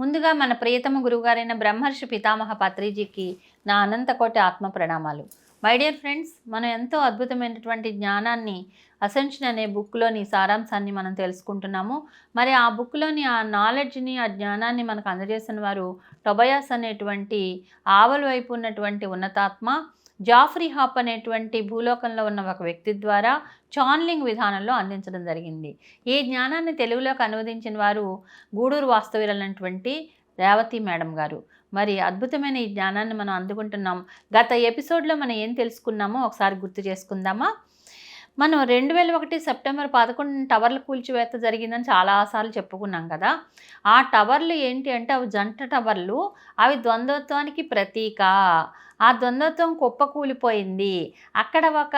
ముందుగా మన ప్రియతమ గురువుగారైన బ్రహ్మర్షి పితామహ పత్రిజీకి నా అనంతకోటి ఆత్మ ప్రణామాలు. మై డియర్ ఫ్రెండ్స్ మనం ఎంతో అద్భుతమైనటువంటి జ్ఞానాన్ని అసెన్షన్ అనే బుక్లోని సారాంశాన్ని మనం తెలుసుకుంటున్నాము. మరి ఆ బుక్లోని ఆ నాలెడ్జ్ని ఆ జ్ఞానాన్ని మనకు అందజేసిన వారు టొబయాస్ అనేటువంటి ఆవల వైపు ఉన్నటువంటి ఉన్నతాత్మ జాఫ్రీ హాప్ అనేటువంటి భూలోకంలో ఉన్న ఒక వ్యక్తి ద్వారా చాన్లింగ్ విధానంలో అందించడం జరిగింది. ఈ జ్ఞానాన్ని తెలుగులోకి అనువదించిన వారు గూడూరు వాస్తవ్యులైనటువంటి రేవతి మేడం గారు. మరి అద్భుతమైన ఈ జ్ఞానాన్ని మనం అందుకుంటున్నాం. గత ఎపిసోడ్లో మనం ఏం తెలుసుకున్నామో ఒకసారి గుర్తు చేసుకుందామా? మనం రెండు వేల ఒకటి సెప్టెంబర్ పదకొండు టవర్లు కూల్చివేత జరిగిందని చాలాసార్లు చెప్పుకున్నాం కదా. ఆ టవర్లు ఏంటి అంటే అవి జంట టవర్లు. అవి ద్వంద్వత్వానికి ప్రతీక. ఆ ద్వంద్వత్వం కుప్పకూలిపోయింది అక్కడ ఒక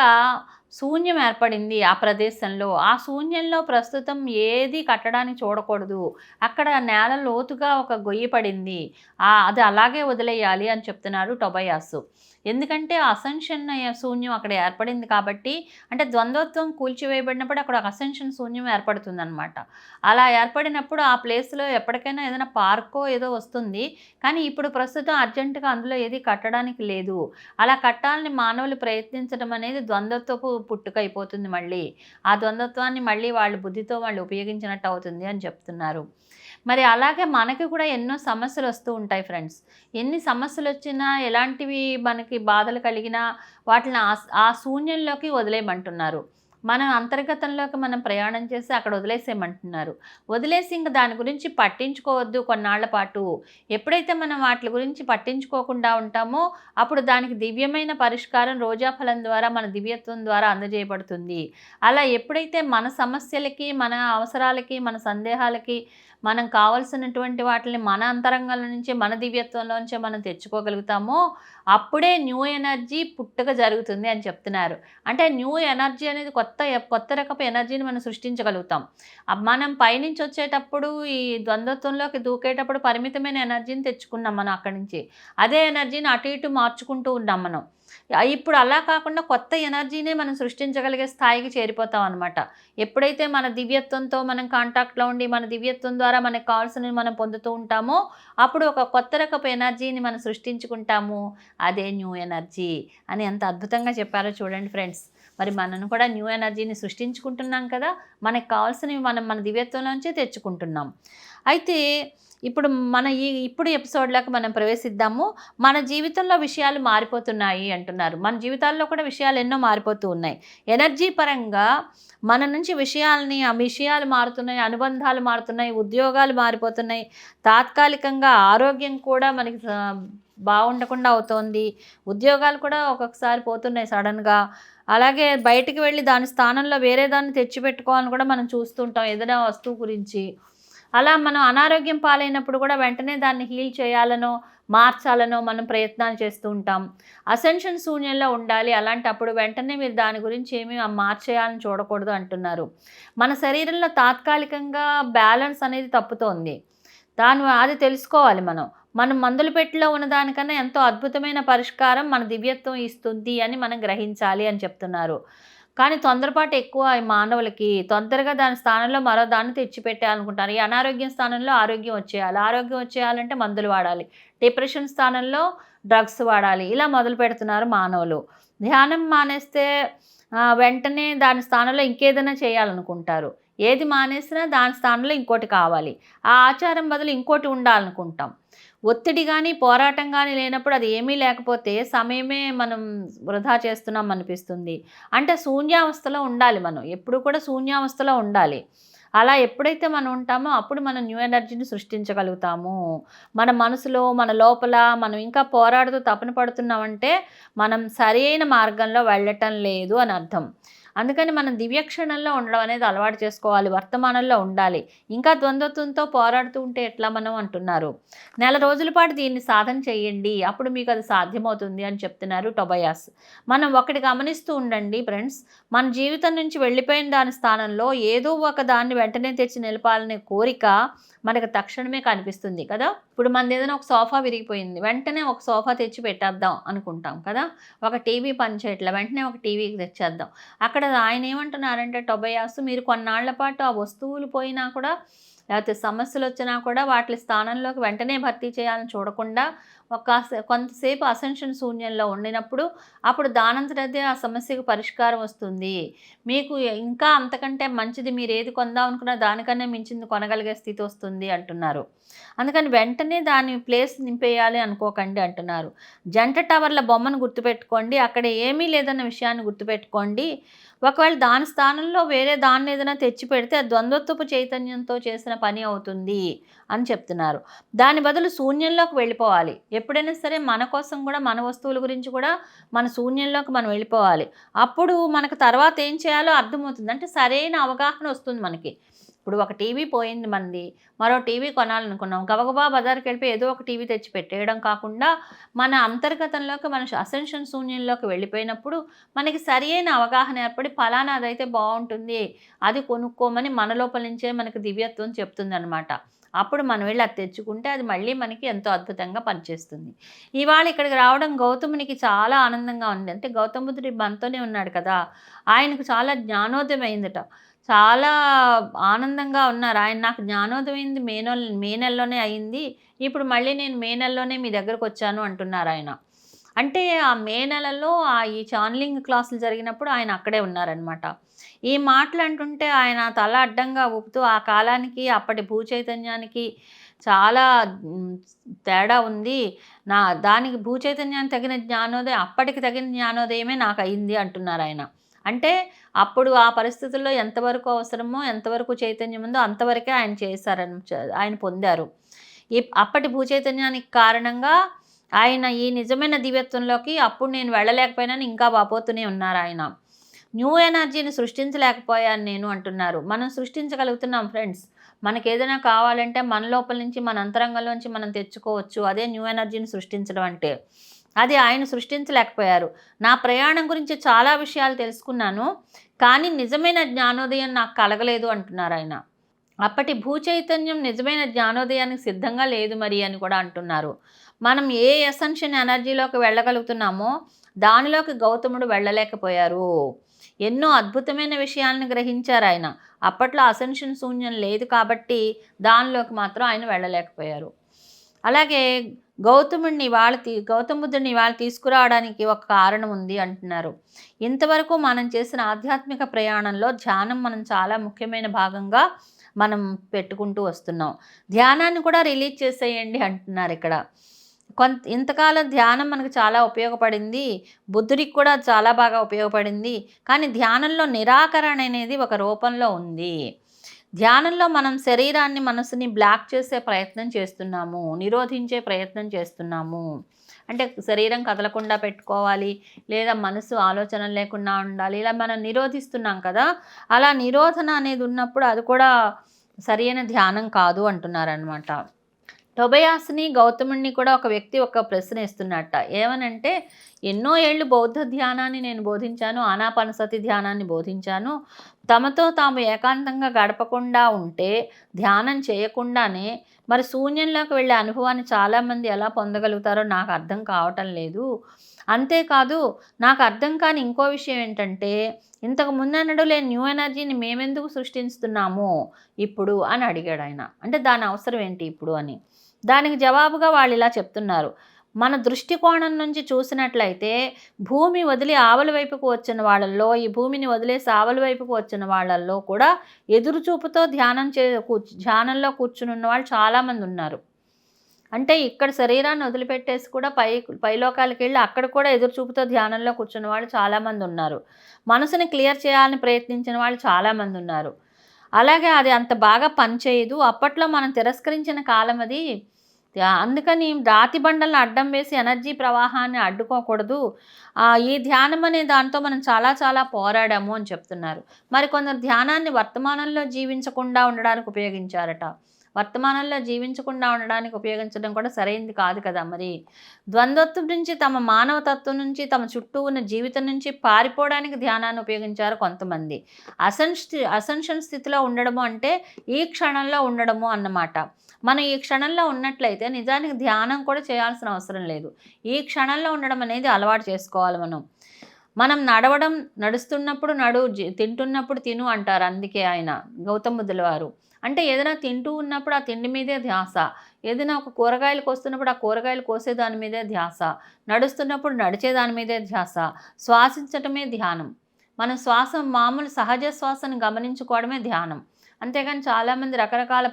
శూన్యం ఏర్పడింది ఆ ప్రదేశంలో. ఆ శూన్యంలో ప్రస్తుతం ఏది కట్టడానికి చూడకూడదు. అక్కడ నేల లోతుగా ఒక గొయ్యి పడింది. అది అలాగే వదిలేయాలి అని చెప్తున్నారు టొబయాసు. ఎందుకంటే అసెన్షన్ శూన్యం అక్కడ ఏర్పడింది కాబట్టి అంటే ద్వంద్వత్వం కూల్చివేయబడినప్పుడు అక్కడ ఒక అసెన్షన్ శూన్యం ఏర్పడుతుందన్నమాట. అలా ఏర్పడినప్పుడు ఆ ప్లేస్లో ఎప్పటికైనా ఏదైనా పార్కో ఏదో వస్తుంది. కానీ ఇప్పుడు ప్రస్తుతం అర్జెంటుగా అందులో ఏది కట్టడానికి లేదు. అలా కట్టాలని మానవులు ప్రయత్నించడం అనేది ద్వంద్వత్వపు పుట్టుక అయిపోతుంది మళ్ళీ. ఆ ద్వంద్వత్వాన్ని మళ్ళీ వాళ్ళు బుద్ధితో వాళ్ళు ఉపయోగించినట్టు అవుతుంది అని చెప్తున్నారు. మరి అలాగే మనకి కూడా ఎన్నో సమస్యలు వస్తూ ఉంటాయి ఫ్రెండ్స్. ఎన్ని సమస్యలు వచ్చినా ఎలాంటివి మనకి బాధలు కలిగినా వాటిని ఆ- ఆ శూన్యంలోకి వదిలేయమంటున్నారు. మన అంతర్గతంలోకి మనం ప్రయాణం చేసి అక్కడ వదిలేసేయమంటున్నారు. వదిలేసి ఇంక దాని గురించి పట్టించుకోవద్దు కొన్నాళ్ళ పాటు. ఎప్పుడైతే మనం వాటి గురించి పట్టించుకోకుండా ఉంటామో అప్పుడు దానికి దివ్యమైన పరిష్కారం రోజాఫలం ద్వారా మన దివ్యత్వం ద్వారా అందజేయబడుతుంది. అలా ఎప్పుడైతే మన సమస్యలకి మన అవసరాలకి మన సందేహాలకి మనం కావలసినటువంటి వాటిని మన అంతరంగంలో నుంచి మన దివ్యత్వంలోంచే మనం తెచ్చుకోగలుగుతామో అప్పుడే న్యూ ఎనర్జీ పుట్టుక జరుగుతుంది అని చెప్తున్నారు. అంటే న్యూ ఎనర్జీ అనేది కొత్త కొత్త రకపు ఎనర్జీని మనం సృష్టించగలుగుతాం. మనం పైనుంచి వచ్చేటప్పుడు ఈ ద్వంద్వత్వంలోకి దూకేటప్పుడు పరిమితమైన ఎనర్జీని తెచ్చుకున్నాం మనం అక్కడి నుంచి. అదే ఎనర్జీని అటు ఇటు మార్చుకుంటూ ఉన్నాం మనం. ఇప్పుడు అలా కాకుండా కొత్త ఎనర్జీనే మనం సృష్టించగలిగే స్థాయికి చేరిపోతాం అనమాట ఎప్పుడైతే మన దివ్యత్వంతో మనం కాంటాక్ట్లో ఉండి మన దివ్యత్వం ద్వారా మనకు కావాల్సినవి మనం పొందుతూ ఉంటామో అప్పుడు ఒక కొత్త రకపు ఎనర్జీని మనం సృష్టించుకుంటాము. అదే న్యూ ఎనర్జీ అని ఎంత అద్భుతంగా చెప్పారో చూడండి ఫ్రెండ్స్. మరి మనను కూడా న్యూ ఎనర్జీని సృష్టించుకుంటున్నాం కదా మనకు కావాల్సినవి మనం మన దివ్యత్వంలోంచే తెచ్చుకుంటున్నాం. అయితే ఇప్పుడు మన ఈ ఇప్పుడు ఎపిసోడ్లోకి మనం ప్రవేశిద్దాము. మన జీవితంలో విషయాలు మారిపోతున్నాయి అంటున్నారు. మన జీవితాల్లో కూడా విషయాలు ఎన్నో మారిపోతూ ఉన్నాయి. ఎనర్జీ పరంగా మన నుంచి విషయాల్ని ఆ విషయాలు మారుతున్నాయి అనుబంధాలు మారుతున్నాయి ఉద్యోగాలు మారిపోతున్నాయి. తాత్కాలికంగా ఆరోగ్యం కూడా మనకి బాగుండకుండా అవుతోంది. ఉద్యోగాలు కూడా ఒక్కొక్కసారి పోతున్నాయి సడన్గా. అలాగే బయటికి వెళ్ళి దాని స్థానంలో వేరే దాన్ని తెచ్చిపెట్టుకోవాలని కూడా మనం చూస్తుంటాం. ఏదైనా వస్తువు గురించి. అలా మనం అనారోగ్యం పాలైనప్పుడు కూడా వెంటనే దాన్ని హీల్ చేయాలనో మార్చాలనో మనం ప్రయత్నాలు చేస్తూ ఉంటాం. అసెన్షన్ శూన్యంలో ఉండాలి. అలాంటప్పుడు వెంటనే మీరు దాని గురించి ఏమీ మార్చేయాలని చూడకూడదు అంటున్నారు. మన శరీరంలో తాత్కాలికంగా బ్యాలెన్స్ అనేది తప్పుతోంది. దాని అది తెలుసుకోవాలి మనం. మనం మందుల పెట్టిలో ఉన్న దానికన్నా ఎంతో అద్భుతమైన పరిష్కారం మన దివ్యత్వం ఇస్తుంది అని మనం గ్రహించాలి అని చెప్తున్నారు. కానీ తొందరపాటు ఎక్కువ మానవులకి తొందరగా దాని స్థానంలో మరో దాన్ని తెచ్చిపెట్టాలనుకుంటారు ఈ అనారోగ్యం స్థానంలో ఆరోగ్యం వచ్చేయాలి. ఆరోగ్యం వచ్చేయాలంటే మందులు వాడాలి. డిప్రెషన్ స్థానంలో డ్రగ్స్ వాడాలి. ఇలా మొదలు పెడుతున్నారు మానవులు. ధ్యానం మానేస్తే వెంటనే దాని స్థానంలో ఇంకేదైనా చేయాలనుకుంటారు. ఏది మానేసినా దాని స్థానంలో ఇంకోటి కావాలి. ఆ ఆచారం బదులు ఇంకోటి ఉండాలనుకుంటాం. ఒత్తిడి కానీ పోరాటం కానీ లేనప్పుడు అది ఏమీ లేకపోతే సమయమే మనం వృధా చేస్తున్నాం అనిపిస్తుంది. అంటే శూన్యావస్థలో ఉండాలి మనం. ఎప్పుడు కూడా శూన్యావస్థలో ఉండాలి. అలా ఎప్పుడైతే మనం ఉంటామో అప్పుడు మనం న్యూ ఎనర్జీని సృష్టించగలుగుతాము. మన మనసులో మన లోపల మనం ఇంకా పోరాడుతూ తపన పడుతున్నామంటే మనం సరైన మార్గంలో వెళ్ళటం లేదు అని అర్థం. అందుకని మనం దివ్యక్షణంలో ఉండడం అనేది అలవాటు చేసుకోవాలి వర్తమానంలో ఉండాలి. ఇంకా ద్వంద్వత్వంతో పోరాడుతూ ఉంటే ఎట్లా మనం అంటున్నారు? నెల రోజుల పాటు దీన్ని సాధన చేయండి. అప్పుడు మీకు అది సాధ్యమవుతుంది అని చెప్తున్నారు టొబయాస్. మనం ఒకటి గమనిస్తూ ఉండండి ఫ్రెండ్స్ మన జీవితం నుంచి వెళ్ళిపోయిన దాని స్థానంలో ఏదో ఒక దాన్ని వెంటనే తెచ్చి నిలపాలనే కోరిక మనకు తక్షణమే కనిపిస్తుంది కదా? ఇప్పుడు మనది ఏదైనా ఒక సోఫా విరిగిపోయింది వెంటనే ఒక సోఫా తెచ్చి పెట్టేద్దాం అనుకుంటాం కదా? ఒక టీవీ పనిచేయట్లే వెంటనే ఒక టీవీకి తెచ్చేద్దాం. అక్కడ ఆయన ఏమంటున్నారంటే టొబయాసు మీరు కొన్నాళ్ళ పాటు ఆ వస్తువులు పోయినా కూడా లేకపోతే సమస్యలు వచ్చినా కూడా వాటి స్థానంలోకి వెంటనే భర్తీ చేయాలని చూడకుండా ఒక కొంతసేపు అసెన్షన్ శూన్యంలో ఉండినప్పుడు అప్పుడు దానంతటదే ఆ సమస్యకు పరిష్కారం వస్తుంది. మీకు ఇంకా అంతకంటే మంచిది మీరు ఏది కొందాం అనుకున్నా దానికన్నా మించింది కొనగలిగే స్థితి వస్తుంది అంటున్నారు. అందుకని వెంటనే దాని ప్లేస్ నింపేయాలి అనుకోకండి అంటున్నారు. జంట టవర్ల బొమ్మను గుర్తుపెట్టుకోండి అక్కడ ఏమీ లేదన్న విషయాన్ని గుర్తుపెట్టుకోండి. ఒకవేళ దాని స్థానంలో వేరే దాన్ని ఏదైనా తెచ్చి పెడితే ద్వంద్వత్వపు చైతన్యంతో చేసిన పని అవుతుంది. అని చెప్తున్నారు. దాని బదులు శూన్యంలోకి వెళ్ళిపోవాలి. ఎప్పుడైనా సరే మన కోసం కూడా మన వస్తువుల గురించి కూడా మన శూన్యంలోకి మనం వెళ్ళిపోవాలి. అప్పుడు మనకు తర్వాత ఏం చేయాలో అర్థమవుతుంది. అంటే సరైన అవగాహన వస్తుంది మనకి. ఇప్పుడు ఒక టీవీ పోయింది మంది మరో టీవీ కొనాలనుకున్నాం. గబగబా బజార్కి వెళ్ళిపోయి ఏదో ఒక టీవీ తెచ్చి పెట్టేయడం కాకుండా మన అంతర్గతంలోకి మన అసెన్షన్ శూన్యంలోకి వెళ్ళిపోయినప్పుడు మనకి సరి అయిన అవగాహన ఏర్పడి ఫలానా అదైతే బాగుంటుంది. అది కొనుక్కోమని మన లోపల నుంచే మనకి దివ్యత్వం చెప్తుంది అనమాట అప్పుడు మనం వెళ్ళి అది తెచ్చుకుంటే అది మళ్ళీ మనకి ఎంతో అద్భుతంగా పనిచేస్తుంది. ఇవాళ ఇక్కడికి రావడం గౌతమునికి చాలా ఆనందంగా ఉంది. అంటే గౌతమ బుద్ధుడు మనతోనే ఉన్నాడు కదా ఆయనకు చాలా జ్ఞానోదయం అయిందట చాలా ఆనందంగా ఉన్నారు. ఆయన నాకు జ్ఞానోదయమైంది మే నెల మే నెలలోనే అయింది. ఇప్పుడు మళ్ళీ నేను మే నెలలోనే మీ దగ్గరకు వచ్చాను అంటున్నారు ఆయన. అంటే ఆ మే నెలలో ఆ ఈ ఛానలింగ్ క్లాసులు జరిగినప్పుడు ఆయన అక్కడే ఉన్నారనమాట ఈ మాటలు అంటుంటే ఆయన తల అడ్డంగా ఊపుతూ ఆ కాలానికి అప్పటి భూ చైతన్యానికి చాలా తేడా ఉంది. నా దానికి భూచైతన్యానికి తగిన జ్ఞానోదయం అప్పటికి తగిన జ్ఞానోదయమే నాకు అయింది అంటున్నారు ఆయన అంటే అప్పుడు ఆ పరిస్థితుల్లో ఎంతవరకు అవసరమో ఎంతవరకు చైతన్యం ఉందో అంతవరకే ఆయన చేశారని ఆయన పొందారు. ఈ అప్పటి భూ చైతన్యానికి కారణంగా ఆయన ఈ నిజమైన దివ్యత్వంలోకి అప్పుడు నేను వెళ్ళలేకపోయినాను ఇంకా బాపోతూనే ఉన్నారు ఆయన న్యూ ఎనర్జీని సృష్టించలేకపోయాను నేను అంటున్నారు. మనం సృష్టించగలుగుతున్నాం ఫ్రెండ్స్. మనకి ఏదైనా కావాలంటే మన లోపల నుంచి మన అంతరంగంలోంచి మనం తెచ్చుకోవచ్చు. అదే న్యూ ఎనర్జీని సృష్టించడం అంటే. అది ఆయన సృష్టించలేకపోయారు. నా ప్రయాణం గురించి చాలా విషయాలు తెలుసుకున్నాను. కానీ నిజమైన జ్ఞానోదయం నాకు కలగలేదు అంటున్నారు ఆయన. అప్పటి భూ చైతన్యం నిజమైన జ్ఞానోదయానికి సిద్ధంగా లేదు మరి అని కూడా అంటున్నారు. మనం ఏ ఎసెన్షన్ ఎనర్జీలోకి వెళ్ళగలుగుతున్నామో దానిలోకి గౌతముడు వెళ్ళలేకపోయారు. ఎన్నో అద్భుతమైన విషయాలను గ్రహించారు ఆయన. అప్పట్లో అసెన్షన్ శూన్యం లేదు కాబట్టి దానిలోకి మాత్రం ఆయన వెళ్ళలేకపోయారు. అలాగే గౌతముడిని వాళ్ళ తీ గౌతమ బుద్ధుడిని వాళ్ళు తీసుకురావడానికి ఒక కారణం ఉంది అంటున్నారు. ఇంతవరకు మనం చేసిన ఆధ్యాత్మిక ప్రయాణంలో ధ్యానం మనం చాలా ముఖ్యమైన భాగంగా మనం పెట్టుకుంటూ వస్తున్నాం. ధ్యానాన్ని కూడా రిలీజ్ చేసేయండి అంటున్నారు ఇక్కడ. కొంత ఇంతకాలం ధ్యానం మనకు చాలా ఉపయోగపడింది. బుద్ధుడికి కూడా చాలా బాగా ఉపయోగపడింది. కానీ ధ్యానంలో నిరాకరణ అనేది ఒక రూపంలో ఉంది. ధ్యానంలో మనం శరీరాన్ని మనసుని బ్లాక్ చేసే ప్రయత్నం చేస్తున్నాము. నిరోధించే ప్రయత్నం చేస్తున్నాము. అంటే శరీరం కదలకుండా పెట్టుకోవాలి. లేదా మనసు ఆలోచన లేకుండా ఉండాలి. ఇలా మనం నిరోధిస్తున్నాం కదా. అలా నిరోధన అనేది ఉన్నప్పుడు అది కూడా సరైన ధ్యానం కాదు అంటున్నారనమాట టొబయాస్ని గౌతముడిని కూడా ఒక వ్యక్తి ఒక ప్రశ్న ఇస్తున్నట్ట ఏమనంటే ఎన్నో ఏళ్ళు బౌద్ధ ధ్యానాన్ని నేను బోధించాను ఆనాపానసతి ధ్యానాన్ని బోధించాను. తమతో తాము ఏకాంతంగా గడపకుండా ఉంటే ధ్యానం చేయకుండానే మరి శూన్యంలోకి వెళ్ళే అనుభవాన్ని చాలామంది ఎలా పొందగలుగుతారో నాకు అర్థం కావటం లేదు. అంతేకాదు నాకు అర్థం కాని ఇంకో విషయం ఏంటంటే ఇంతకు ముందన్నడు లేని న్యూ ఎనర్జీని మేమెందుకు సృష్టిస్తున్నాము ఇప్పుడు అని అడిగాడు ఆయన. అంటే దాని అవసరం ఏంటి ఇప్పుడు అని. దానికి జవాబుగా వాళ్ళు ఇలా చెప్తున్నారు. మన దృష్టికోణం నుంచి చూసినట్లయితే భూమి వదిలి ఆవల వైపుకు వచ్చిన వాళ్ళల్లో ఈ భూమిని వదిలేసి ఆవల వైపుకు వచ్చిన వాళ్ళల్లో కూడా ఎదురు చూపుతో ధ్యానం చే కూర్చు ధ్యానంలో కూర్చుని ఉన్న వాళ్ళు చాలామంది ఉన్నారు. అంటే ఇక్కడ శరీరాన్ని వదిలిపెట్టేసి కూడా పై పైలోకాలకి వెళ్ళి అక్కడ కూడా ఎదురు చూపుతో ధ్యానంలో కూర్చున్న వాళ్ళు చాలామంది ఉన్నారు. మనసుని క్లియర్ చేయాలని ప్రయత్నించిన వాళ్ళు చాలామంది ఉన్నారు. అలాగే అది అంత బాగా పనిచేయదు. అప్పట్లో మనం తిరస్కరించిన కాలం అది అందుకని రాతి బండలను అడ్డం వేసి ఎనర్జీ ప్రవాహాన్ని అడ్డుకోకూడదు. ఈ ధ్యానం అనే దాంతో మనం చాలా చాలా పోరాడాము అని చెప్తున్నారు. మరి కొందరు ధ్యానాన్ని వర్తమానంలో జీవించకుండా ఉండడానికి ఉపయోగించారట. వర్తమానంలో జీవించకుండా ఉండడానికి ఉపయోగించడం కూడా సరైంది కాదు కదా మరి. ద్వంద్వత్వం నుంచి తమ మానవ తత్వం నుంచి తమ చుట్టూ ఉన్న జీవితం నుంచి పారిపోవడానికి ధ్యానాన్ని ఉపయోగించారు కొంతమంది. అసన్ అసెన్షన్ స్థితిలో ఉండడము అంటే ఈ క్షణంలో ఉండడము అన్నమాట. మనం ఈ క్షణంలో ఉన్నట్లయితే నిజానికి ధ్యానం కూడా చేయాల్సిన అవసరం లేదు. ఈ క్షణంలో ఉండడం అనేది అలవాటు చేసుకోవాలి మనం. మనం నడవడం నడుస్తున్నప్పుడు నడు తింటున్నప్పుడు తిను అంటారు అందుకే ఆయన గౌతమ్ బుద్ధుల వారు. అంటే ఏదైనా తింటూ ఉన్నప్పుడు ఆ తిండి మీదే ధ్యాస. ఏదైనా ఒక కూరగాయలు కోస్తున్నప్పుడు ఆ కూరగాయలు కోసే దాని మీదే ధ్యాస. నడుస్తున్నప్పుడు నడిచే దాని మీదే ధ్యాస. శ్వాసించటమే ధ్యానం. మనం శ్వాసం మామూలు సహజ శ్వాసను గమనించుకోవడమే ధ్యానం. అంతేగాని చాలామంది రకరకాల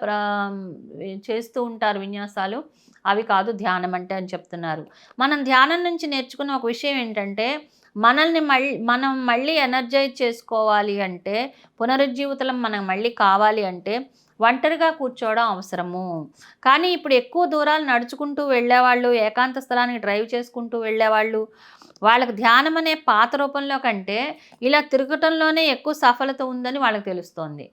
చేస్తూ ఉంటారు విన్యాసాలు. అవి కాదు ధ్యానం అంటే అని చెప్తున్నారు. మనం ధ్యానం నుంచి నేర్చుకున్న ఒక విషయం ఏంటంటే మనల్ని మళ్ళీ మనం మళ్ళీ ఎనర్జైజ్ చేసుకోవాలి అంటే పునరుజ్జీవితం మనం మళ్ళీ కావాలి అంటే ఒంటరిగా కూర్చోవడం అవసరము. కానీ ఇప్పుడు ఎక్కువ దూరాలు నడుచుకుంటూ వెళ్ళేవాళ్ళు ఏకాంత స్థలానికి డ్రైవ్ చేసుకుంటూ వెళ్ళేవాళ్ళు వాళ్ళకి ధ్యానం అనే పాత రూపంలో కంటే ఇలా తిరగటంలోనే ఎక్కువ సఫలత ఉందని వాళ్ళకి తెలుస్తోంది.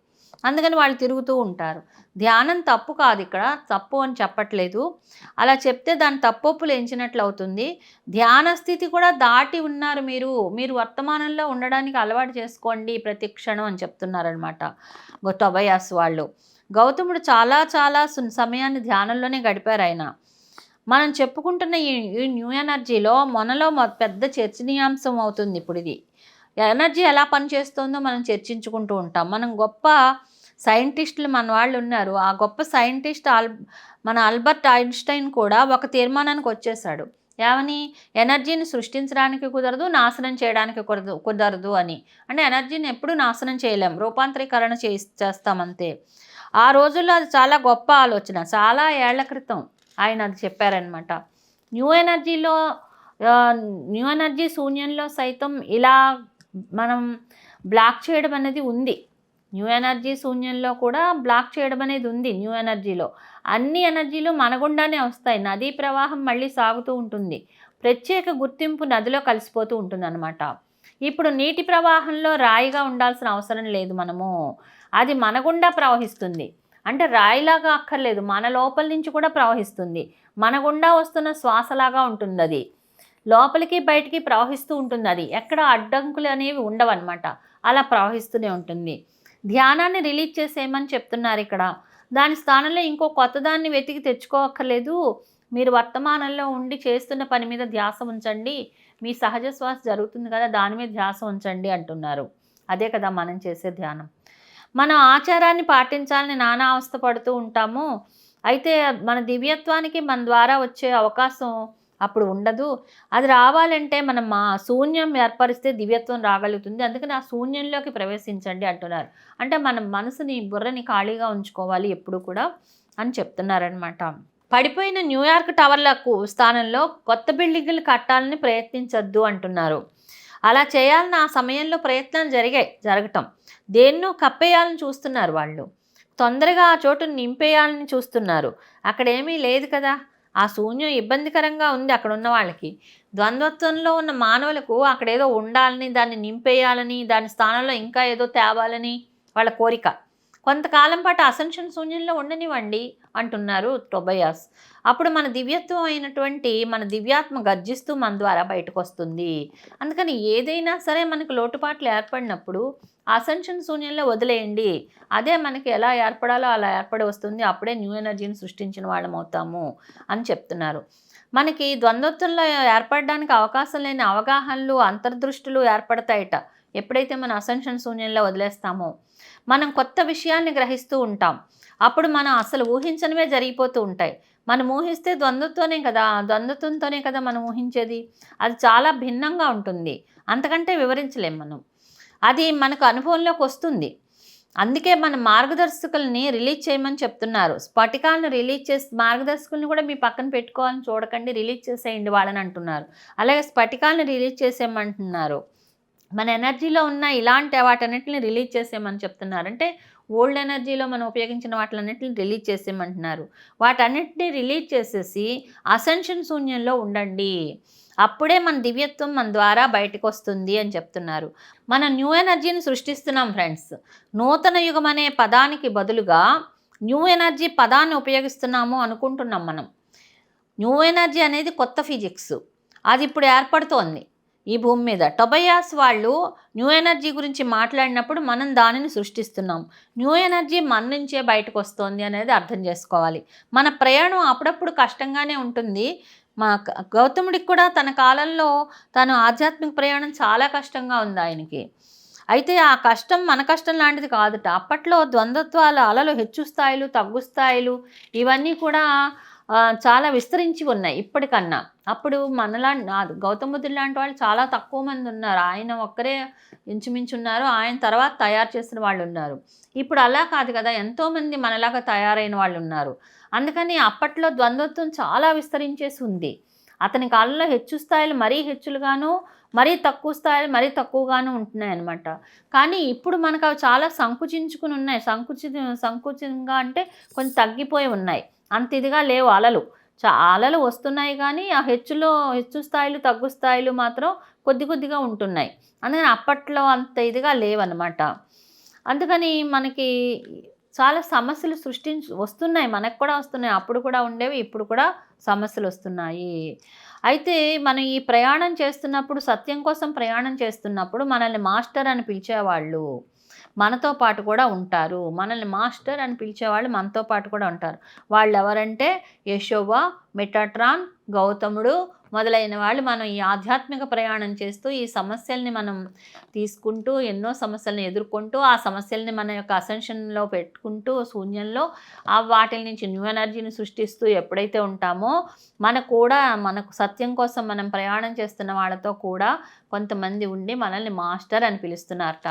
అందుకని వాళ్ళు తిరుగుతూ ఉంటారు. ధ్యానం తప్పు కాదు ఇక్కడ తప్పు అని చెప్పట్లేదు. అలా చెప్తే దాని తప్పొప్పులు ఎంచినట్లు అవుతుంది ధ్యాన స్థితి కూడా దాటి ఉన్నారు మీరు. మీరు వర్తమానంలో ఉండడానికి అలవాటు చేసుకోండి ప్రతి క్షణం అని చెప్తున్నారనమాట టొబయాస్ వాళ్ళు. గౌతముడు చాలా చాలా సున్- సమయాన్ని ధ్యానంలోనే గడిపారు ఆయన. మనం చెప్పుకుంటున్న ఈ ఈ న్యూ ఎనర్జీలో మనలో పెద్ద చర్చనీయాంశం అవుతుంది ఇప్పుడు ఇది ఎనర్జీ ఎలా పనిచేస్తుందో మనం చర్చించుకుంటూ ఉంటాం. మనం గొప్ప సైంటిస్టులు మన వాళ్ళు ఉన్నారు. ఆ గొప్ప సైంటిస్ట్ ఆల్ మన ఆల్బర్ట్ ఐన్స్టైన్ కూడా ఒక తీర్మానానికి వచ్చేసాడు ఏమని? ఎనర్జీని సృష్టించడానికి కుదరదు నాశనం చేయడానికి కుదరదు కుదరదు అని. అంటే ఎనర్జీని ఎప్పుడూ నాశనం చేయలేం రూపాంతరీకరణ చే చేస్తామంతే ఆ రోజుల్లో అది చాలా గొప్ప ఆలోచన. చాలా ఏళ్ళ క్రితం ఆయన అది చెప్పారనమాట న్యూ ఎనర్జీలో న్యూ ఎనర్జీ శూన్యంలో సైతం ఇలా మనం బ్లాక్ చేయడం అనేది ఉంది. న్యూ ఎనర్జీ శూన్యంలో కూడా బ్లాక్ చేయడం అనేది ఉంది న్యూ ఎనర్జీలో. అన్ని ఎనర్జీలు మనగుండానే వస్తాయి. నదీ ప్రవాహం మళ్ళీ సాగుతూ ఉంటుంది. ప్రత్యేక గుర్తింపు నదిలో కలిసిపోతూ ఉంటుంది ఇప్పుడు నీటి ప్రవాహంలో రాయిగా ఉండాల్సిన అవసరం లేదు మనము. అది మనగుండా ప్రవహిస్తుంది. అంటే రాయిలాగా అక్కర్లేదు. మన లోపల నుంచి కూడా ప్రవహిస్తుంది. మన గుండా వస్తున్న శ్వాసలాగా ఉంటుంది అది లోపలికి బయటికి ప్రవహిస్తూ ఉంటుంది అది. ఎక్కడ అడ్డంకులు అనేవి ఉండవన్నమాట. అలా ప్రవహిస్తూనే ఉంటుంది. ధ్యానాన్ని రిలీజ్ చేసేయమని చెప్తున్నారు ఇక్కడ. దాని స్థానంలో ఇంకో కొత్తదాన్ని వెతికి తెచ్చుకోవక్కర్లేదు మీరు వర్తమానంలో ఉండి చేస్తున్న పని మీద ధ్యాస ఉంచండి. మీ సహజ శ్వాస జరుగుతుంది కదా దాని మీద ధ్యాస ఉంచండి అంటున్నారు. అదే కదా మనం చేసే ధ్యానం. మనం ఆచారాన్ని పాటించాలని నానా అవస్థ పడుతూ ఉంటాము. అయితే మన దివ్యత్వానికి మన ద్వారా వచ్చే అవకాశం అప్పుడు ఉండదు. అది రావాలంటే మనం మా శూన్యం ఏర్పరిస్తే దివ్యత్వం రాగలుగుతుంది. అందుకని ఆ శూన్యంలోకి ప్రవేశించండి అంటున్నారు. అంటే మన మనసుని బుర్రని ఖాళీగా ఉంచుకోవాలి ఎప్పుడు కూడా అని చెప్తున్నారనమాట పడిపోయిన న్యూయార్క్ టవర్లకు స్థానంలో కొత్త బిల్డింగులు కట్టాలని ప్రయత్నించొద్దు అంటున్నారు. అలా చేయాలని ఆ సమయంలో ప్రయత్నాలు జరిగాయి జరగటం. దేన్నో కప్పేయాలని చూస్తున్నారు వాళ్ళు. తొందరగా ఆ చోటును నింపేయాలని చూస్తున్నారు. అక్కడేమీ లేదు కదా. ఆ శూన్యం ఇబ్బందికరంగా ఉంది అక్కడ ఉన్న వాళ్ళకి. ద్వంద్వత్వంలో ఉన్న మానవులకు అక్కడ ఏదో ఉండాలని దాన్ని నింపేయాలని దాని స్థానంలో ఇంకా ఏదో తేవాలని వాళ్ళ కోరిక. కొంతకాలం పాటు అసెన్షన్ శూన్యంలో ఉండనివ్వండి అంటున్నారు టొబయాస్. అప్పుడు మన దివ్యత్వం అయినటువంటి మన దివ్యాత్మ గర్జిస్తూ మన ద్వారా బయటకు వస్తుంది అందుకని ఏదైనా సరే మనకు లోటుపాట్లు ఏర్పడినప్పుడు అసెన్షన్ శూన్యంలో వదిలేయండి. అదే మనకి ఎలా ఏర్పడాలో అలా ఏర్పడి వస్తుంది. అప్పుడే న్యూ ఎనర్జీని సృష్టించిన వాళ్ళం అవుతాము అని చెప్తున్నారు. మనకి ద్వంద్వత్వంలో ఏర్పడడానికి అవకాశం లేని అవగాహనలు అంతర్దృష్టులు ఏర్పడతాయట. ఎప్పుడైతే మనం అసెన్షన్ శూన్యంలో వదిలేస్తామో మనం కొత్త విషయాల్ని గ్రహిస్తూ ఉంటాం. అప్పుడు మనం అసలు ఊహించనివే జరిగిపోతూ ఉంటాయి. మనం ఊహిస్తే ద్వంద్వతోనే కదా ద్వంద్వత్వంతోనే కదా మనం ఊహించేది? అది చాలా భిన్నంగా ఉంటుంది. అంతకంటే వివరించలేం మనం. అది మనకు అనుభవంలోకి వస్తుంది. అందుకే మన మార్గదర్శకుల్ని రిలీజ్ చేయమని చెప్తున్నారు. స్ఫటికాలను రిలీజ్ చేసి మార్గదర్శకుల్ని కూడా మీ పక్కన పెట్టుకోవాలని చూడకండి రిలీజ్ చేసేయండి వాళ్ళని అంటున్నారు. అలాగే స్ఫటికాలను రిలీజ్ చేసేయమంటున్నారు. మన ఎనర్జీలో ఉన్న ఇలాంటి వాటన్నిటిని రిలీజ్ చేసేయమని చెప్తున్నారు. అంటే ఓల్డ్ ఎనర్జీలో మనం ఉపయోగించిన వాటిలన్నింటిని రిలీజ్ చేసేయమంటున్నారు. వాటన్నిటిని రిలీజ్ చేసేసి అసెన్షన్ శూన్యంలో ఉండండి. అప్పుడే మన దివ్యత్వం మన ద్వారా బయటకు వస్తుంది అని చెప్తున్నారు. మనం న్యూ ఎనర్జీని సృష్టిస్తున్నాం ఫ్రెండ్స్. నూతన యుగం అనే పదానికి బదులుగా న్యూ ఎనర్జీ పదాన్ని ఉపయోగిస్తున్నాము అనుకుంటున్నాం మనం. న్యూ ఎనర్జీ అనేది కొత్త ఫిజిక్స్. అది ఇప్పుడు ఏర్పడుతోంది. ఈ భూమి మీద. టొబయాస్ వాళ్ళు న్యూ ఎనర్జీ గురించి మాట్లాడినప్పుడు మనం దానిని సృష్టిస్తున్నాం. న్యూ ఎనర్జీ మన నుంచే బయటకు వస్తుంది అనేది అర్థం చేసుకోవాలి. మన ప్రయాణం అప్పుడప్పుడు కష్టంగానే ఉంటుంది. మా గౌతముడికి కూడా తన కాలంలో తను ఆధ్యాత్మిక ప్రయాణం చాలా కష్టంగా ఉంది ఆయనకి. అయితే ఆ కష్టం మన కష్టం లాంటిది కాదుట. అప్పట్లో ద్వంద్వత్వాల అలలు హెచ్చు స్థాయిలు తగ్గు స్థాయిలు ఇవన్నీ కూడా చాలా విస్తరించి ఉన్నాయి ఇప్పటికన్నా. అప్పుడు మనలా గౌతమ బుద్ధుడు లాంటి వాళ్ళు చాలా తక్కువ మంది ఉన్నారు. ఆయన ఒక్కరే ఇంచుమించు ఉన్నారు. ఆయన తర్వాత తయారు చేసిన వాళ్ళు ఉన్నారు. ఇప్పుడు అలా కాదు కదా ఎంతోమంది మనలాగా తయారైన వాళ్ళు ఉన్నారు. అందుకని అప్పట్లో ద్వంద్వత్వం చాలా విస్తరించేసి ఉంది. అతని కాలంలో హెచ్చు స్థాయిలు మరీ హెచ్చులుగాను మరీ తక్కువ స్థాయిలు మరీ తక్కువగాను ఉంటున్నాయి అన్నమాట కానీ ఇప్పుడు మనకు అవి చాలా సంకుచించుకుని ఉన్నాయి. సంకుచి సంకుచితంగా అంటే కొంచెం తగ్గిపోయి ఉన్నాయి. అంత ఇదిగా లేవు అలలు. చా అలలు వస్తున్నాయి కానీ ఆ హెచ్చులో హెచ్చు స్థాయిలు తగ్గు స్థాయిలు మాత్రం కొద్ది కొద్దిగా ఉంటున్నాయి. అందుకని అప్పట్లో అంత ఇదిగా లేవన్నమాట. అందుకని మనకి చాలా సమస్యలు సృష్టించు వస్తున్నాయి. మనకు కూడా వస్తున్నాయి. అప్పుడు కూడా ఉండేవి ఇప్పుడు కూడా సమస్యలు వస్తున్నాయి. అయితే మనం ఈ ప్రయాణం చేస్తున్నప్పుడు సత్యం కోసం ప్రయాణం చేస్తున్నప్పుడు మనల్ని మాస్టర్ అని పిలిచేవాళ్ళు. మనతో పాటు కూడా ఉంటారు. మనల్ని మాస్టర్ అని పిలిచేవాళ్ళు మనతో పాటు కూడా ఉంటారు. వాళ్ళు ఎవరంటే యశోవ మెటాట్రాన్ గౌతముడు మొదలైన వాళ్ళు మనం ఈ ఆధ్యాత్మిక ప్రయాణం చేస్తూ ఈ సమస్యల్ని మనం తీసుకుంటూ ఎన్నో సమస్యలను ఎదుర్కొంటూ ఆ సమస్యల్ని మన యొక్క అసెన్షన్లో పెట్టుకుంటూ శూన్యంలో ఆ వాటి నుంచి న్యూ ఎనర్జీని సృష్టిస్తూ ఎప్పుడైతే ఉంటామో మనకు కూడా మనకు సత్యం కోసం మనం ప్రయాణం చేస్తున్న వాళ్ళతో కూడా కొంతమంది ఉండి మనల్ని మాస్టర్ అని పిలుస్తున్నారట.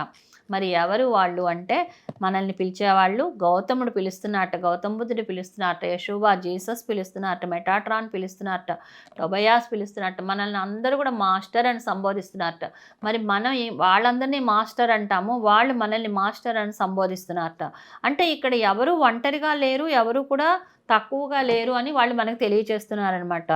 మరి ఎవరు వాళ్ళు అంటే మనల్ని పిలిచేవాళ్ళు గౌతముడు పిలుస్తున్నట్ట గౌతమ బుద్ధుడు పిలుస్తున్నట్ట యశోబా జీసస్ పిలుస్తున్నట్ట మెటాట్రాన్ పిలుస్తున్నట్ట టొబయాస్ పిలుస్తున్నట్ట మనల్ని అందరూ కూడా మాస్టర్ అని సంబోధిస్తున్నట్ట. మరి మనం వాళ్ళందరినీ మాస్టర్ అంటాము వాళ్ళు మనల్ని మాస్టర్ అని సంబోధిస్తున్నారట అంటే ఇక్కడ ఎవరు ఒంటరిగా లేరు ఎవరు కూడా తక్కువగా లేరు అని వాళ్ళు మనకు తెలియచేస్తున్నారనమాట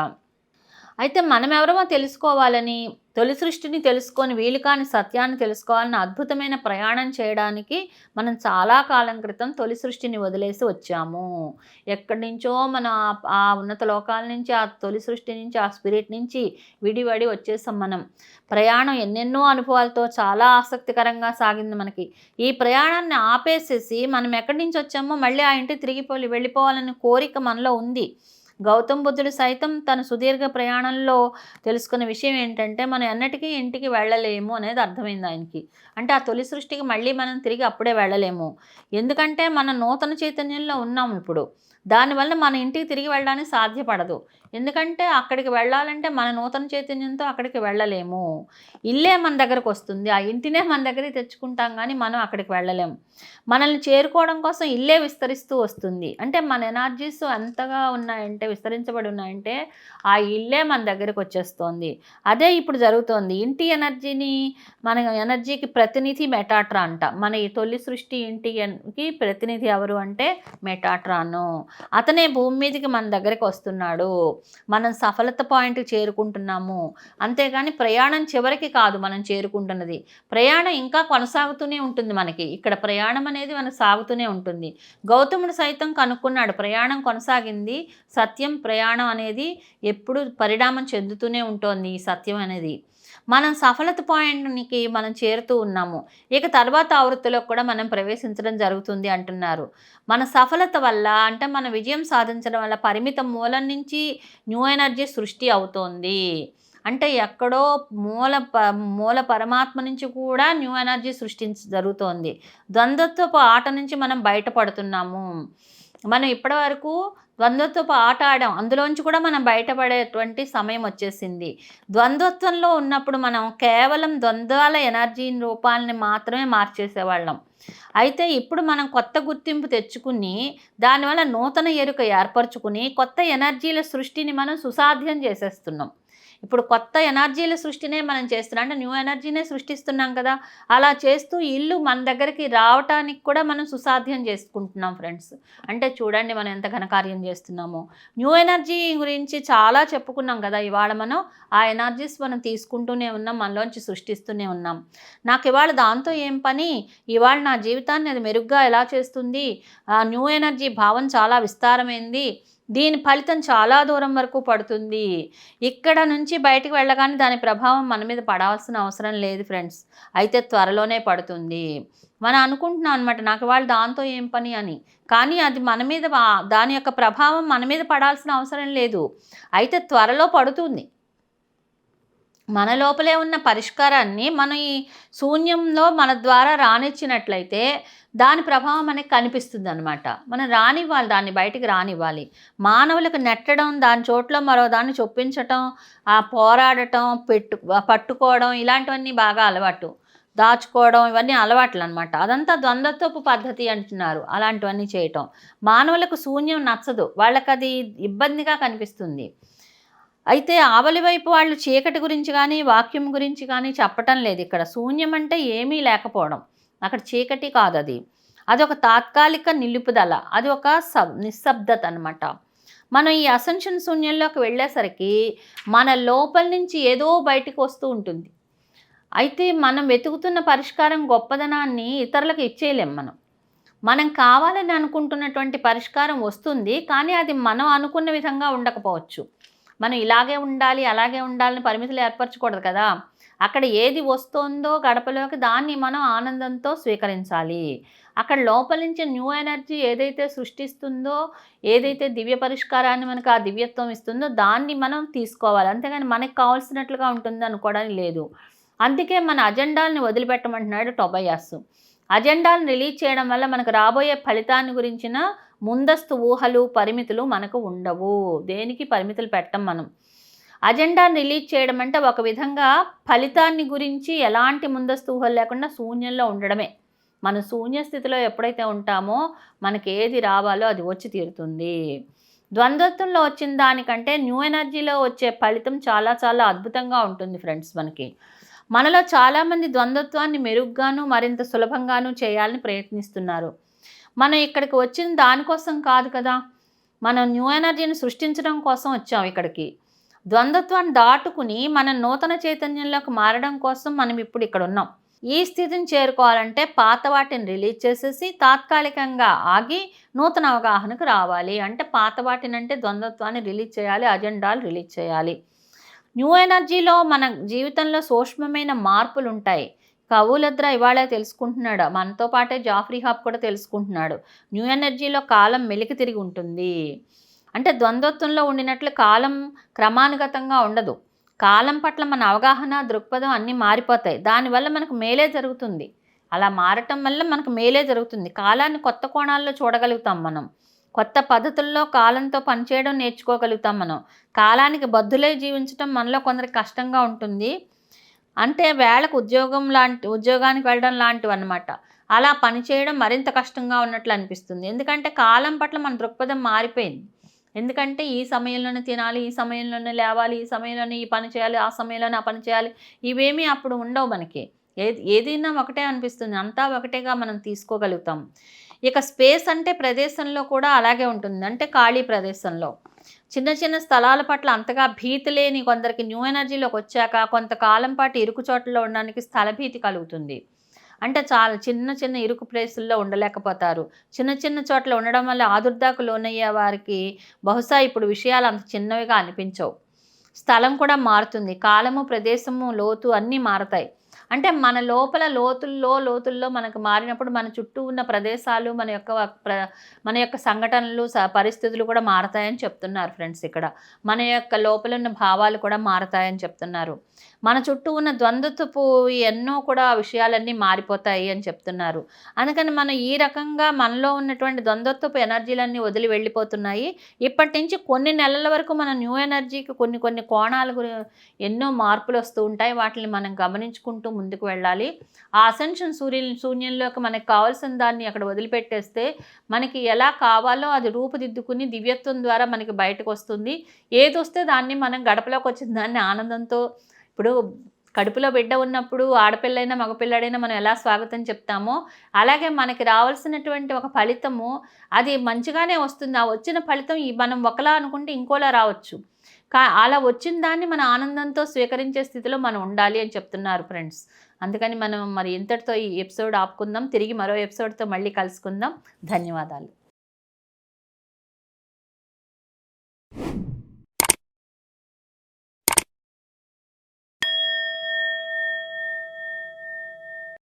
అయితే మనం ఎవరమో తెలుసుకోవాలని తొలి సృష్టిని తెలుసుకొని వీలు కాని సత్యాన్ని తెలుసుకోవాలని అద్భుతమైన ప్రయాణం చేయడానికి మనం చాలా కాలం క్రితం తొలి సృష్టిని వదిలేసి వచ్చాము. ఎక్కడి నుంచో మన ఆ- ఆ ఉన్నత లోకాల నుంచి ఆ తొలి సృష్టి నుంచి ఆ స్పిరిట్ నుంచి విడివడి వచ్చేసాం మనం. ప్రయాణం ఎన్నెన్నో అనుభవాలతో చాలా ఆసక్తికరంగా సాగింది మనకి. ఈ ప్రయాణాన్ని ఆపేసేసి మనం ఎక్కడి నుంచి వచ్చామో మళ్ళీ ఆ ఇంటికి తిరిగిపోయి వెళ్ళిపోవాలనే కోరిక మనలో ఉంది. గౌతమ్ బుద్ధుడు సైతం తన సుదీర్ఘ ప్రయాణంలో తెలుసుకున్న విషయం ఏంటంటే మనం ఎన్నటికీ ఇంటికి వెళ్ళలేము అనేది అర్థమైంది ఆయనకి. అంటే ఆ తొలి సృష్టికి మళ్ళీ మనం తిరిగి అప్పుడే వెళ్ళలేము. ఎందుకంటే మన నూతన చైతన్యంలో ఉన్నాం ఇప్పుడు. దానివల్ల మన ఇంటికి తిరిగి వెళ్ళడానికి సాధ్యపడదు. ఎందుకంటే అక్కడికి వెళ్ళాలంటే మన నూతన చైతన్యంతో అక్కడికి వెళ్ళలేము. ఇల్లే మన దగ్గరకు వస్తుంది. ఆ ఇంటినే మన దగ్గరికి తెచ్చుకుంటాం కానీ మనం అక్కడికి వెళ్ళలేము మనల్ని చేరుకోవడం కోసం ఇల్లే విస్తరిస్తూ వస్తుంది. అంటే మన ఎనర్జీస్ ఎంతగా ఉన్నాయంటే విస్తరించబడి ఉన్నాయంటే ఆ ఇల్లే మన దగ్గరికి వచ్చేస్తోంది. అదే ఇప్పుడు జరుగుతోంది. ఇంటి ఎనర్జీని మన ఎనర్జీకి ప్రతినిధి మెటాట్రా అంట. మన ఈ తొలి సృష్టి ఇంటికి ప్రతినిధి ఎవరు అంటే మెటాట్రాను. అతనే భూమి మీదకి మన దగ్గరికి వస్తున్నాడు. మనం సఫలత పాయింట్కి చేరుకుంటున్నాము. అంతేగాని ప్రయాణం చివరికి కాదు మనం చేరుకుంటున్నది. ప్రయాణం ఇంకా కొనసాగుతూనే ఉంటుంది మనకి. ఇక్కడ ప్రయాణం అనేది మనకు సాగుతూనే ఉంటుంది. గౌతముడు సైతం కనుక్కున్నాడు ప్రయాణం కొనసాగింది. సత్యం ప్రయాణం అనేది ఎప్పుడు పరిణామం చెందుతూనే ఉంటుంది ఈ సత్యం అనేది. మనం సఫలత పాయింట్కి మనం చేరుతూ ఉన్నాము. ఇక తర్వాత ఆవృత్తిలో కూడా మనం ప్రవేశించడం జరుగుతుంది అంటున్నారు. మన సఫలత వల్ల అంటే మన విజయం సాధించడం వల్ల పరిమిత మూలం నుంచి న్యూ ఎనర్జీ సృష్టి అవుతోంది. అంటే ఎక్కడో మూల ప మూల పరమాత్మ నుంచి కూడా న్యూ ఎనర్జీ సృష్టించ జరుగుతోంది. ద్వంద్వత్వపు ఆట నుంచి మనం బయటపడుతున్నాము. మనం ఇప్పటివరకు ద్వంద్వత్వపు ఆట ఆడడం అందులోంచి కూడా మనం బయటపడేటువంటి సమయం వచ్చేసింది. ద్వంద్వత్వంలో ఉన్నప్పుడు మనం కేవలం ద్వంద్వాల ఎనర్జీ రూపాలని మాత్రమే మార్చేసేవాళ్ళం. అయితే ఇప్పుడు మనం కొత్త గుర్తింపు తెచ్చుకుని దానివల్ల నూతన ఎరుక ఏర్పరచుకుని కొత్త ఎనర్జీల సృష్టిని మనం సుసాధ్యం చేసేస్తున్నాం. ఇప్పుడు కొత్త ఎనర్జీల సృష్టినే మనం చేస్తున్నాం. అంటే న్యూ ఎనర్జీనే సృష్టిస్తున్నాం కదా. అలా చేస్తూ ఇల్లు మన దగ్గరికి రావటానికి కూడా మనం సుసాధ్యం చేసుకుంటున్నాం ఫ్రెండ్స్. అంటే చూడండి మనం ఎంత ఘనకార్యం చేస్తున్నామో. న్యూ ఎనర్జీ గురించి చాలా చెప్పుకున్నాం కదా. ఇవాళ మనం ఆ ఎనర్జీస్ మనం తీసుకుంటూనే ఉన్నాం. మనలోంచి సృష్టిస్తూనే ఉన్నాం. నాకు ఇవాళ దాంతో ఏం పని? ఇవాళ నా జీవితాన్ని అది మెరుగ్గా ఎలా చేస్తుంది? ఆ న్యూ ఎనర్జీ భావం చాలా విస్తారమైంది. దీని ఫలితం చాలా దూరం వరకు పడుతుంది. ఇక్కడ నుంచి బయటికి వెళ్ళగానే దాని ప్రభావం మన మీద పడాల్సిన అవసరం లేదు ఫ్రెండ్స్. అయితే త్వరలోనే పడుతుంది. మనం అనుకుంటున్నాం అనమాట నాకు వాళ్ళు దాంతో ఏం పని అని. కానీ అది మన మీద దాని యొక్క ప్రభావం మన మీద పడాల్సిన అవసరం లేదు. అయితే త్వరలో పడుతుంది. మన లోపలే ఉన్న పరిష్కారాన్ని మనం ఈ శూన్యంలో మన ద్వారా రానిచ్చినట్లయితే దాని ప్రభావం మనకి కనిపిస్తుంది అనమాట మనం రానివ్వాలి దాన్ని బయటికి రానివ్వాలి. మానవులకు నెట్టడం దాని చోట్ల మరో దాన్ని చొప్పించటం ఆ పోరాడటం పెట్టు పట్టుకోవడం ఇలాంటివన్నీ బాగా అలవాటు. దాచుకోవడం ఇవన్నీ అలవాట్లు అనమాట అదంతా ద్వంద్వత్వపు పద్ధతి అంటున్నారు అలాంటివన్నీ చేయటం. మానవులకు శూన్యం నచ్చదు. వాళ్ళకి అది ఇబ్బందిగా కనిపిస్తుంది. అయితే ఆవలి వైపు వాళ్ళు చీకటి గురించి కానీ వాక్యం గురించి కానీ చెప్పటం లేదు. ఇక్కడ శూన్యం అంటే ఏమీ లేకపోవడం. అక్కడ చీకటి కాదు అది. అది ఒక తాత్కాలిక నిలుపుదల. అది ఒక సబ్ నిశ్శబ్దత అనమాట మనం ఈ అసెన్షన్ శూన్యంలోకి వెళ్ళేసరికి మన లోపల నుంచి ఏదో బయటికి వస్తూ ఉంటుంది. అయితే మనం వెతుకుతున్న పరిష్కారం గొప్పదనాన్ని ఇతరులకు ఇచ్చేయలేం మనం. మనం కావాలని అనుకుంటున్నటువంటి పరిష్కారం వస్తుంది కానీ అది మనం అనుకున్న విధంగా ఉండకపోవచ్చు. మనం ఇలాగే ఉండాలి అలాగే ఉండాలని పరిమితులు ఏర్పరచకూడదు కదా. అక్కడ ఏది వస్తుందో గడపలోకి దాన్ని మనం ఆనందంతో స్వీకరించాలి. అక్కడ లోపల నుంచి న్యూ ఎనర్జీ ఏదైతే సృష్టిస్తుందో ఏదైతే దివ్య పరిష్కారాన్ని మనకు ఆ దివ్యత్వం ఇస్తుందో దాన్ని మనం తీసుకోవాలి. అంతేగాని మనకు కావాల్సినట్లుగా ఉంటుంది అనుకోవడానికి లేదు. అందుకే మన అజెండాల్ని వదిలిపెట్టమంటున్నాడు టొబయాస్ అజెండాలను రిలీజ్ చేయడం వల్ల మనకు రాబోయే ఫలితాన్ని గురించిన ముందస్తు ఊహలు పరిమితులు మనకు ఉండవు. దేనికి పరిమితులు పెట్టం మనం? అజెండాను రిలీజ్ చేయడం అంటే ఒక విధంగా ఫలితాన్ని గురించి ఎలాంటి ముందస్తు ఊహలు లేకుండా శూన్యంలో ఉండడమే. మనం శూన్య స్థితిలో ఎప్పుడైతే ఉంటామో మనకి ఏది రావాలో అది వచ్చి తీరుతుంది. ద్వంద్వత్వంలో వచ్చిన దానికంటే న్యూ ఎనర్జీలో వచ్చే ఫలితం చాలా చాలా అద్భుతంగా ఉంటుంది ఫ్రెండ్స్ మనకి. మనలో చాలామంది ద్వంద్వత్వాన్ని మెరుగ్గాను మరింత సులభంగాను చేయాలని ప్రయత్నిస్తున్నారు. మనం ఇక్కడికి వచ్చిన దానికోసం కాదు కదా. మనం న్యూ ఎనర్జీని సృష్టించడం కోసం వచ్చాం ఇక్కడికి. ద్వంద్వత్వాన్ని దాటుకుని మనం నూతన చైతన్యంలోకి మారడం కోసం మనం ఇప్పుడు ఇక్కడ ఉన్నాం. ఈ స్థితిని చేరుకోవాలంటే పాత వాటిని రిలీజ్ చేసేసి తాత్కాలికంగా ఆగి నూతన అవగాహనకు రావాలి. అంటే పాత వాటిని అంటే ద్వంద్వత్వాన్ని రిలీజ్ చేయాలి అజెండాలు రిలీజ్ చేయాలి. న్యూ ఎనర్జీలో మన జీవితంలో సూక్ష్మమైన మార్పులు ఉంటాయి కవులద్ర ఇవాళ తెలుసుకుంటున్నాడు. మనతో పాటే జాఫ్రీ హాబ్ కూడా తెలుసుకుంటున్నాడు. న్యూ ఎనర్జీలో కాలం మెలికి తిరిగి ఉంటుంది. అంటే ద్వంద్వత్వంలో ఉండినట్లు కాలం క్రమానుగతంగా ఉండదు. కాలం పట్ల మన అవగాహన దృక్పథం అన్నీ మారిపోతాయి. దానివల్ల మనకు మేలే జరుగుతుంది. అలా మారటం వల్ల మనకు మేలే జరుగుతుంది. కాలాన్ని కొత్త కోణాల్లో చూడగలుగుతాం మనం. కొత్త పద్ధతుల్లో కాలంతో పనిచేయడం నేర్చుకోగలుగుతాం మనం. కాలానికి బద్దులై జీవించడం మనలో కొందరికి కష్టంగా ఉంటుంది. అంటే వేళకు ఉద్యోగం లాంటి ఉద్యోగానికి వెళ్ళడం లాంటివి అనమాట అలా పనిచేయడం మరింత కష్టంగా ఉన్నట్లు అనిపిస్తుంది. ఎందుకంటే కాలం పట్ల మన దృక్పథం మారిపోయింది. ఎందుకంటే ఈ సమయంలోనే తినాలి ఈ సమయంలోనే లేవాలి ఈ సమయంలోనే ఈ పని చేయాలి ఆ సమయంలోనే ఆ పని చేయాలి. ఇవేమీ అప్పుడు ఉండవు మనకి. ఏది ఏదైనా ఒకటే అనిపిస్తుంది. అంతా ఒకటేగా మనం తీసుకోగలుగుతాం. ఇక స్పేస్ అంటే ప్రదేశంలో కూడా అలాగే ఉంటుంది. అంటే ఖాళీ ప్రదేశంలో. చిన్న చిన్న స్థలాల పట్ల అంతగా భీతి లేని కొందరికి న్యూ ఎనర్జీలోకి వచ్చాక కొంతకాలం పాటు ఇరుకు చోట్లలో ఉండడానికి స్థలభీతి కలుగుతుంది. అంటే చాలా చిన్న చిన్న ఇరుకు ప్లేసుల్లో ఉండలేకపోతారు. చిన్న చిన్న చోట్ల ఉండడం వల్ల ఆదుర్దాకు లోనయ్యే వారికి బహుశా ఇప్పుడు విషయాలు అంత చిన్నవిగా అనిపించవు. స్థలం కూడా మారుతుంది. కాలము ప్రదేశము లోతు అన్నీ మారతాయి. అంటే మన లోపల లోతుల్లో లోతుల్లో మనకు మారినప్పుడు మన చుట్టూ ఉన్న ప్రదేశాలు మన యొక్క ప్ర మన యొక్క సంఘటనలు స పరిస్థితులు కూడా మారతాయని చెప్తున్నారు ఫ్రెండ్స్ ఇక్కడ. మన యొక్క లోపల ఉన్న భావాలు కూడా మారతాయని చెప్తున్నారు. మన చుట్టూ ఉన్న ద్వంద్వత్వపు ఎన్నో కూడా విషయాలన్నీ మారిపోతాయి అని చెప్తున్నారు. అందుకని మనం ఈ రకంగా మనలో ఉన్నటువంటి ద్వంద్వత్వపు ఎనర్జీలన్నీ వదిలి వెళ్ళిపోతున్నాయి. ఇప్పటి నుంచి కొన్ని నెలల వరకు మన న్యూ ఎనర్జీకి కొన్ని కొన్ని కోణాలు ఎన్నో మార్పులు వస్తూ ఉంటాయి. వాటిని మనం గమనించుకుంటూ ముందుకు వెళ్ళాలి. ఆ అసెన్షన్ సూర్య శూన్యంలోకి మనకు కావాల్సిన దాన్ని అక్కడ వదిలిపెట్టేస్తే మనకి ఎలా కావాలో అది రూపుదిద్దుకుని దివ్యత్వం ద్వారా మనకి బయటకు వస్తుంది. ఏది వస్తే దాన్ని మనం గడపలోకి వచ్చిన దాన్ని ఆనందంతో ఇప్పుడు కడుపులో బిడ్డ ఉన్నప్పుడు ఆడపిల్లైనా మగపిల్లడైనా మనం ఎలా స్వాగతం చెప్తామో అలాగే మనకి రావాల్సినటువంటి ఒక ఫలితము అది మంచిగానే వస్తుంది. ఆ వచ్చిన ఫలితం మనం ఒకలా అనుకుంటే ఇంకోలా రావచ్చు. కా అలా వచ్చిన దాన్ని మన ఆనందంతో స్వీకరించే స్థితిలో మనం ఉండాలి అని చెప్తున్నారు ఫ్రెండ్స్. అందుకని మనం మరి ఇంతటితో ఈ ఎపిసోడ్ ఆపుకుందాం. తిరిగి మరో ఎపిసోడ్తో మళ్ళీ కలుసుకుందాం. ధన్యవాదాలు.